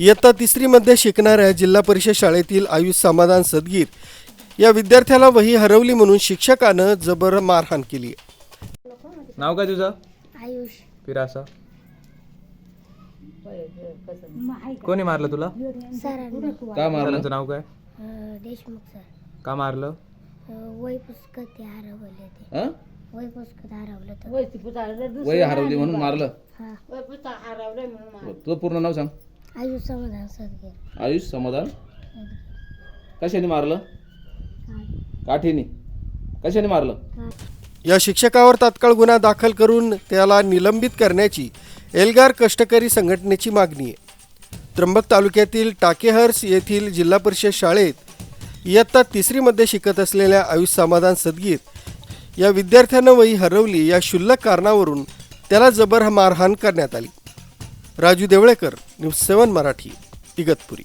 इयत्ता तिसरीमध्ये शिकणाऱ्या जिल्हा परिषद शाळेतील आयुष समाधान सदगीर या विद्यार्थ्याला वही हरवली म्हणून शिक्षकानं जबर मारहाण केली नाव काय तुझं? आयुष. कोणी मारलं तुला? सरांना. का मारलं? त्यांचं नाव काय? अं, देशमुख सर. का मारलं? अं, वही पुस्तक ते हरवले ते हं? वही पुस्तक हरवलं तर वही हरवली म्हणून मारलं? हा. तुझं पूर्ण नाव सांग. आयुष समाधान आयुष समाधान? कशाने मारलं? काठीने? कशाने मारलं? या शिक्षकावर तात्काळ गुन्हा दाखल करून त्याला निलंबित करण्याची एल्गार कष्टकरी संघटनेची मागणी आहे. त्र्यंबक तालुक्यातील टाकेहर्स येथील जिल्हा परिषद शाळेत इयत्ता तिसरीमध्ये शिकत असलेल्या आयुष समाधान सदगीर या विद्यार्थ्यानं वही हरवली या क्षुल्लक कारणावरून त्याला जबर मारहाण करण्यात आली. Raju Devlekar news seven Marathi Igatpuri.